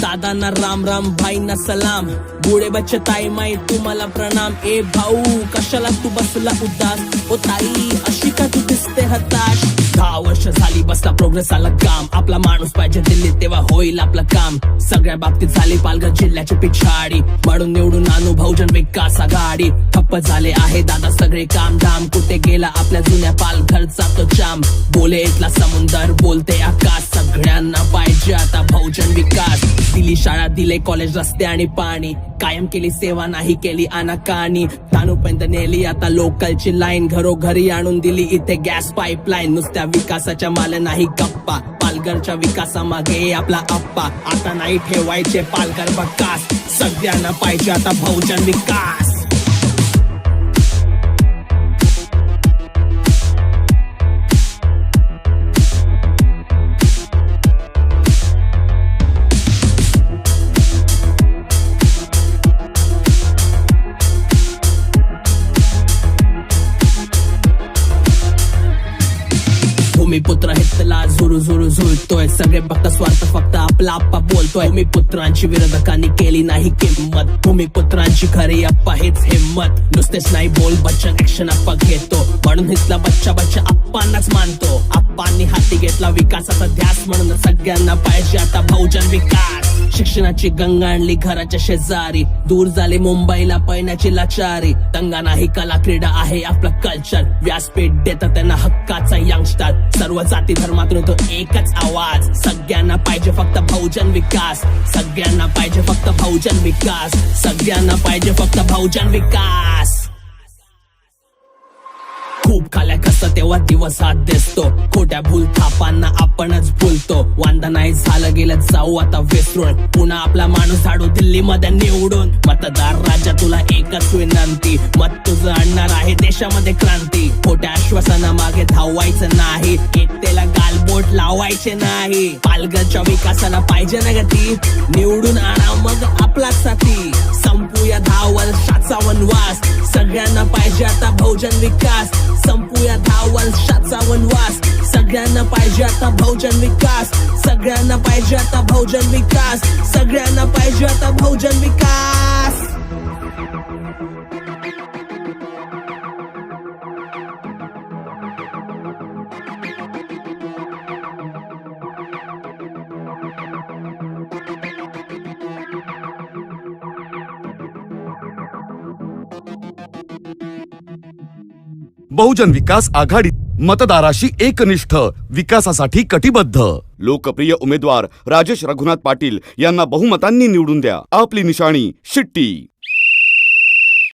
दादांना राम राम भाईंना सलाम. बुडे बच्चे ताई माई तुम्हाला प्रणाम. ए भाऊ कशाला तू बसला उदास? ओ ताई अशी का तू दिसते हताश? दहा वर्ष झाली बसला प्रोग्रेस आला काम. आपला माणूस पाहिजे दिल्लीत तेव्हा होईल आपलं काम. सगळ्या बाबतीत झाली पालघर जिल्ह्याची पिछाडी. म्हणून निवडून आणू बहुजन विकास आघाडी. ठप्प झाले आहे दादा सगळे काम धाम कुठे गेला आपल्या जुन्या पालघरचा तो जाम? बोले इथला समुंदर बोलते आकाश. सगळ्यांना पाहिजे आता बहुजन विकास. दिली शाळा दिले कॉलेज रस्ते आणि पाणी. कायम केली सेवा नाही केली अनाकानी तानुपर्यंत नेली आता लोकलची लाईन घरोघरी आणून दिली. इथे गॅस पाईपलाईन नुसत्या विकासाच्या माल नाही गप्पा. पालघरच्या विकासामागे आपला अप्पा आता नाही ठेवायचे पालघर बकास. सगळ्यांना पाहिजे आता बहुजन विकास. भूमिपुत्र हितला झुरू झुरू झुलतोय सगळे फक्त स्वार्थ फक्त आपला आप्पा बोलतोय. भूमिपुत्रांची विरोधकांनी केली नाही किंमत. भूमिपुत्रांची खरी अप्पा हेच हिंमत. नुसतेच नाही बोल बच्चन ऍक्शन अप्पा घेतो. म्हणून हितला बच्चा बच्चा अप्पांनाच मानतो. अप्पांनी हाती घेतला विकासाचा ध्यास म्हणून सगळ्यांना पाहिजे आता बहुजन विकास. शिक्षणाची गंगा आणली घराच्या शेजारी. दूर झाले मुंबईला पैण्याची लाचारी. दंगा नाही कला क्रीडा आहे आपलं कल्चर व्यासपीठ देतात त्यांना हक्काचा यंगस्टर सर्व जाती धर्मातून तो एकच आवाज. सगळ्यांना पाहिजे फक्त बहुजन विकास. सगळ्यांना पाहिजे फक्त बहुजन विकास. सगळ्यांना पाहिजे फक्त बहुजन विकास. खूप खाल्या कसं तेव्हा दिवस हात दिसतो. खोट्या भूल थापांना आपणच भूलतो. वांदा नाही झालं गेलं जाऊ आता विसरून. पुन्हा आपला माणूस झाडू दिल्ली मध्ये निवडून. मतदार राजा तुला एकच विनंती मत तुझं आणणार आहे देशामध्ये क्रांती. खोट्या आश्वासना मागे धावायचं नाही एकतेला गालबोट लावायचे नाही. पालघरच्या विकासाला पाहिजे ना गती निवडून आणा मग आपला साथी संपूया धावल वर्षाचा वनवास सगळ्यांना पाहिजे आता बहुजन विकास. संपूया धावल वर्षाचा वनवास सगळ्यांना पाहिजे आता बहुजन विकास. सगळ्यांना पाहिजे आता बहुजन विकास. सगळ्यांना पाहिजे आता बहुजन विकास. बहुजन विकास आघाडी मतदाराशी एकनिष्ठ विकासासाठी कटिबद्ध. लोकप्रिय उमेदवार राजेश रघुनाथ पाटील यांना बहुमतांनी निवडून द्या. आपली निशाणी शिट्टी.